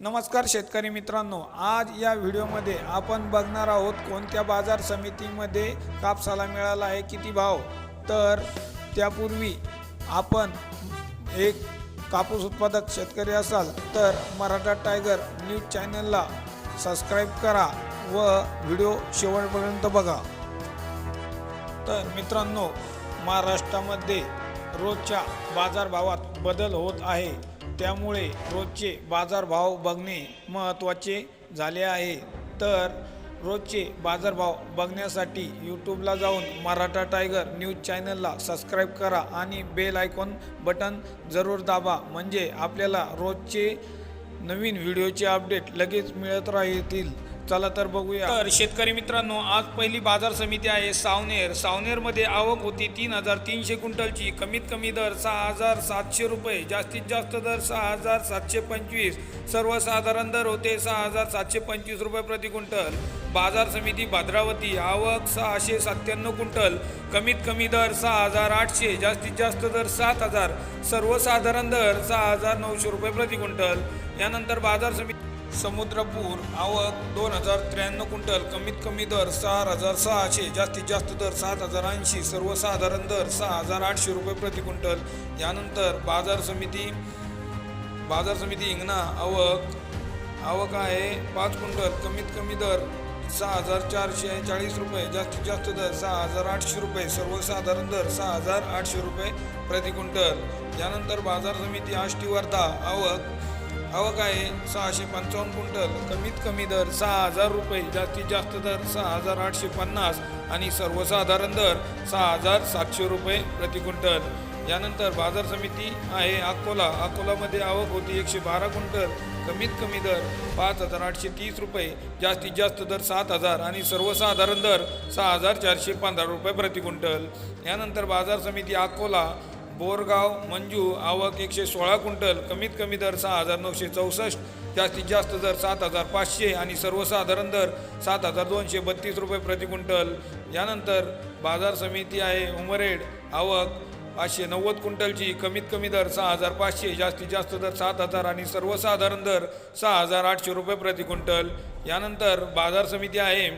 नमस्कार शेतकरी मित्रांनो आज या व्हिडिओमध्ये आपण बघणार आहोत कोणत्या बाजार समितीमध्ये कापसाला मिळाला आहे किती भाव. तर त्यापूर्वी आपण एक कापूस उत्पादक शेतकरी असाल तर मराठा टायगर न्यूज चॅनलला सबस्क्राईब करा व व्हिडिओ शेवटपर्यंत बघा. तर मित्रांनो महाराष्ट्रामध्ये रोजच्या बाजारभावात बदल होत आहे. त्यामुळे रोजचे बाजारभाव बघणे महत्त्वाचे झाले आहे. तर रोजचे बाजारभाव बघण्यासाठी यूट्यूबला जाऊन मराठा टायगर न्यूज चॅनलला सबस्क्राईब करा आणि बेल आयकॉन बटन जरूर दाबा. म्हणजे आपल्याला रोजचे नवीन व्हिडिओचे अपडेट लगेच मिळत राहतील. चला तर बघूया. तर शेतकरी मित्रांनो आज पहिली बाजार समिती आहे सावनेर. सावनेरमध्ये आवक होती तीन हजार तीनशे क्विंटलची. कमीत कमी दर सहा हजार सातशे रुपये जास्तीत जास्त दर सहा हजार सातशे पंचवीस. सर्वसाधारण दर होते सहा हजार सातशे पंचवीस रुपये प्रति क्विंटल. बाजार समिती भद्रावती आवक सहाशे सत्त्याण्णव क्विंटल. कमीत कमी दर सहा हजार आठशे जास्तीत जास्त दर सात हजार. सर्वसाधारण दर सहा हजार नऊशे रुपये प्रति क्विंटल. यानंतर बाजार समिती समुद्रपूर आवक दोन हजार त्र्याण्णव क्विंटल कमीत कमी दर सहा हजार सहाशे जास्तीत जास्त दर सात हजार ऐंशी सर्वसाधारण दर सहा हजार आठशे रुपये प्रति क्विंटल. यानंतर बाजार समिती बाजार समिती हिंगणा आवक आवक आहे पाच क्विंटल कमीत कमी दर सहा हजार चारशे चाळीस रुपये जास्तीत जास्त दर सहा हजार आठशे रुपये सर्वसाधारण दर सहा हजार आठशे रुपये प्रति क्विंटल. यानंतर बाजार समिती आष्टी वर्धा आवक आवक आहे सहाशे पंचावन्न क्विंटल. कमीत कमी दर सहा हजार रुपये जास्तीत जास्त दर सहा हजार आठशे पन्नास आणि सर्वसाधारण दर सहा हजार सातशे रुपये प्रति क्विंटल. यानंतर बाजार समिती आहे अकोला. अकोलामध्ये आवक होती एकशे बारा क्विंटल. कमीत कमी दर पाच हजार आठशे तीस रुपये जास्तीत जास्त दर सात हजार आणि सर्वसाधारण दर सहा हजार चारशे पंधरा रुपये प्रति क्विंटल. यानंतर बाजार समिती अकोला बोरगाव मंजू आवक एकशे सोळा क्विंटल कमीत कमी दर सहा हजार नऊशे चौसष्ट जास्तीत जास्त दर सात हजार पाचशे आणि सर्वसाधारण दर सात हजार दोनशे बत्तीस रुपये प्रति क्विंटल. यानंतर बाजार समिती आहे उमरेड आवक पाचशे नव्वद क्विंटलची कमीत कमी दर सहा हजार पाचशे जास्तीत जास्त दर सात हजार आणि सर्वसाधारण दर सहा हजार आठशे रुपये प्रति क्विंटल. यानंतर बाजार समिती आहे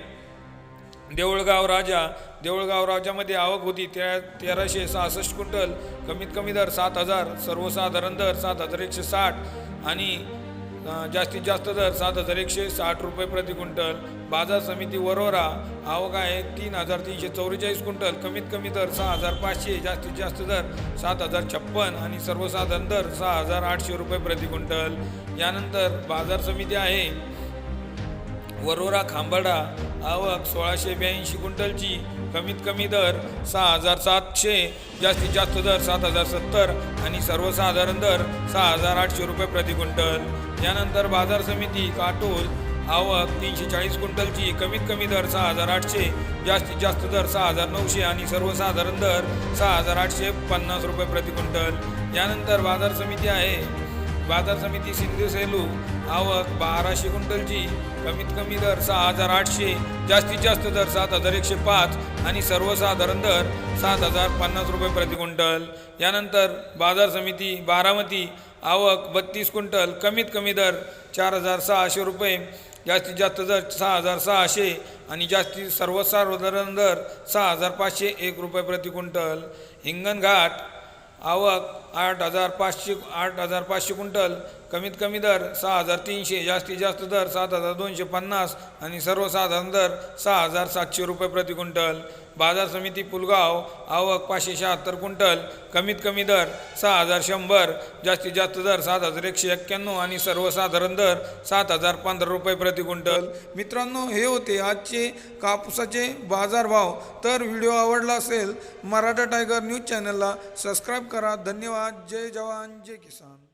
देऊळगाव राजा देऊळगाव राजामध्ये आवक होती. त्या तेराशे सहासष्ट क्विंटल कमीत कमी दर सात हजार सर्वसाधारण दर सात हजार एकशे साठ आणि जास्तीत जास्त दर सात हजार एकशे साठ रुपये प्रति क्विंटल. बाजार समिती वरोरा आवक आहे तीन हजार तीनशे चौवेचाळीस क्विंटल कमीत कमी दर सहा हजार पाचशे जास्तीत जास्त दर सात हजार छप्पन आणि सर्वसाधारण दर सहा हजार आठशे रुपये प्रति क्विंटल. यानंतर बाजार समिती आहे वरोरा खांबाडा आवक सोळाशे ब्याऐंशी क्विंटलची कमीत कमी दर सहा हजार सातशे जास्तीत जास्त दर सात हजार सत्तर आणि सर्वसाधारण दर सहा हजार आठशे रुपये प्रति क्विंटल. यानंतर बाजार समिती काटोल आवक तीनशे चाळीस क्विंटलची कमीत कमी दर सहा हजार आठशे जास्तीत जास्त दर सहा हजार नऊशे आणि सर्वसाधारण दर सहा हजार आठशे पन्नास रुपये प्रति क्विंटल. यानंतर बाजार समिती आहे बाजार समिती सिंधू सेलू आवक बाराशे क्विंटलची कमीत कमी दर सहा हजार आठशे जास्तीत जास्त दर सात हजार एकशे पाच आणि सर्वसाधारण दर सात हजार पन्नास रुपये प्रति क्विंटल. यानंतर बाजार समिती बारामती आवक बत्तीस क्विंटल कमीत कमी दर चार हजार सहाशे रुपये जास्तीत जास्त दर सहा हजार सहाशे आणि जास्तीत सर्वसाधारण दर सहा हजार पाचशे एक रुपये प्रति क्विंटल. हिंगणघाट आवक आठ हजार पाचशे आठ हजार पाचशे क्विंटल कमीत कमी दर सहा हजार तीनशे जास्तीत जास्त दर सात हजार दोनशे पन्नास आणि सर्वसाधारण दर सहा हजार सातशे रुपये प्रति क्विंटल. बाजार समिती पुलगाव आवक पाचशे शहात्तर क्विंटल कमीत कमी दर सहा हजार शंभर जास्तीत जास्त दर सात हजार एकशे एक्क्याण्णव आणि सर्वसाधारण दर सात हजार पंधरा रुपये प्रति क्विंटल. मित्रांनो हे होते आजचे कापसाचे बाजारभाव. तर व्हिडिओ आवडला असेल मराठा टायगर न्यूज चॅनलला सबस्क्राईब करा. धन्यवाद. जय जवान. जय किसान.